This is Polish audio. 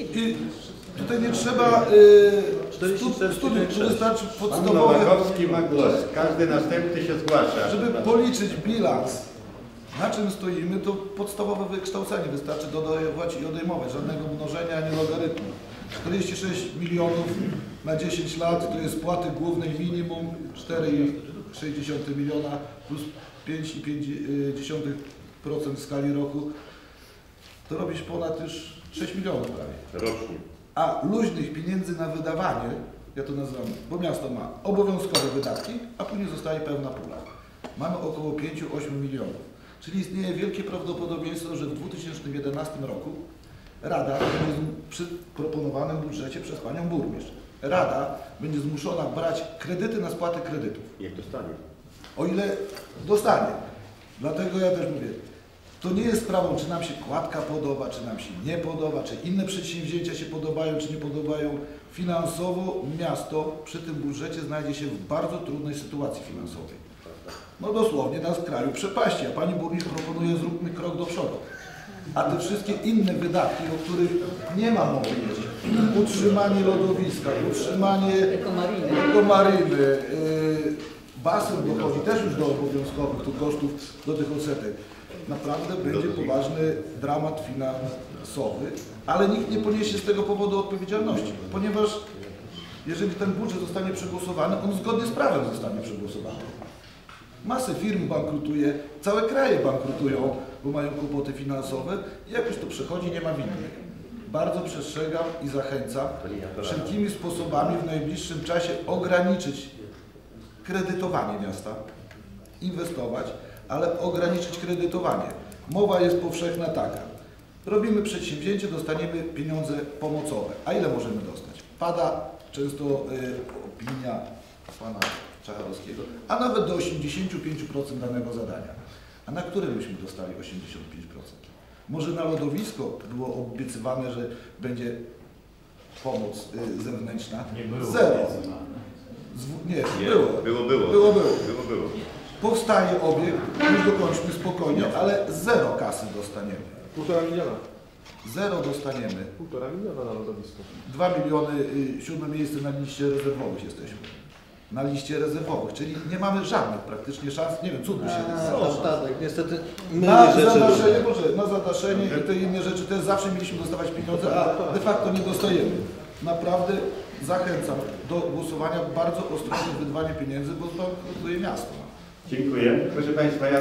I tutaj nie trzeba y, 44, stu- studiów, tu wystarczy Pan podstawowe, Nowakowski ma głos. Każdy następny się zgłasza. żeby policzyć bilans, na czym stoimy, to podstawowe wykształcenie wystarczy dodawać i odejmować, żadnego mnożenia ani logarytmu. 46 milionów na 10 lat to jest płaty głównej minimum 4,6 miliona plus 5,5% w skali roku. To robisz ponad już 6 milionów prawie. Rocznie. A luźnych pieniędzy na wydawanie, ja to nazywam, bo miasto ma obowiązkowe wydatki, a później zostaje pełna pula. Mamy około 5-8 milionów. Czyli istnieje wielkie prawdopodobieństwo, że w 2011 roku Rada będzie przy proponowanym budżecie przez Panią Burmistrz. Rada będzie zmuszona brać kredyty na spłatę kredytów. Jak dostanie? O ile dostanie. Dlatego ja też mówię, to nie jest sprawą, czy nam się kładka podoba, czy nam się nie podoba, czy inne przedsięwzięcia się podobają, czy nie podobają. Finansowo miasto przy tym budżecie znajdzie się w bardzo trudnej sytuacji finansowej. No dosłownie na skraju przepaści, a Pani Burmistrz proponuje zróbmy krok do przodu. A te wszystkie inne wydatki, o których nie ma mowy jeszcze, utrzymanie lodowiska, utrzymanie Ekomariny. ekomaryny, yy, basen dochodzi też już do obowiązkowych, tu kosztów do tych odsetek. Naprawdę będzie poważny dramat finansowy, ale nikt nie poniesie z tego powodu odpowiedzialności, ponieważ jeżeli ten budżet zostanie przegłosowany, on zgodnie z prawem zostanie przegłosowany. Masę firm bankrutuje, całe kraje bankrutują, bo mają kłopoty finansowe i jakoś to przechodzi, nie ma winnych. Bardzo przestrzegam i zachęcam wszelkimi sposobami w najbliższym czasie ograniczyć kredytowanie miasta, inwestować, ale ograniczyć kredytowanie. Mowa jest powszechna taka. Robimy przedsięwzięcie, dostaniemy pieniądze pomocowe. A ile możemy dostać? Pada często y, opinia pana Czacharowskiego, a nawet do 85% danego zadania. A na które byśmy dostali 85%? Może na lodowisko było obiecywane, że będzie pomoc y, zewnętrzna? Nie było. Zero. Zw- nie, Nie, było. Było, było. Było, było. Było, było. Powstaje obiekt, już dokończmy spokojnie, ale zero kasy dostaniemy. Półtora miliona. Zero dostaniemy. Półtora miliona na lodowisko. Dwa miliony, y, siódme miejsce na liście rezerwowych jesteśmy. Na liście rezerwowych, czyli nie mamy żadnych praktycznie szans, nie wiem, cud by się A, Tadek, niestety Na myli rzeczy zadaszenie, różne. Boże, na zadaszenie i te inne rzeczy też zawsze mieliśmy dostawać pieniądze, a de facto nie dostajemy. Naprawdę zachęcam do głosowania bardzo ostrożnie wydawanie pieniędzy, bo to kosztuje miasto. Dziękuję. Proszę Państwa, ja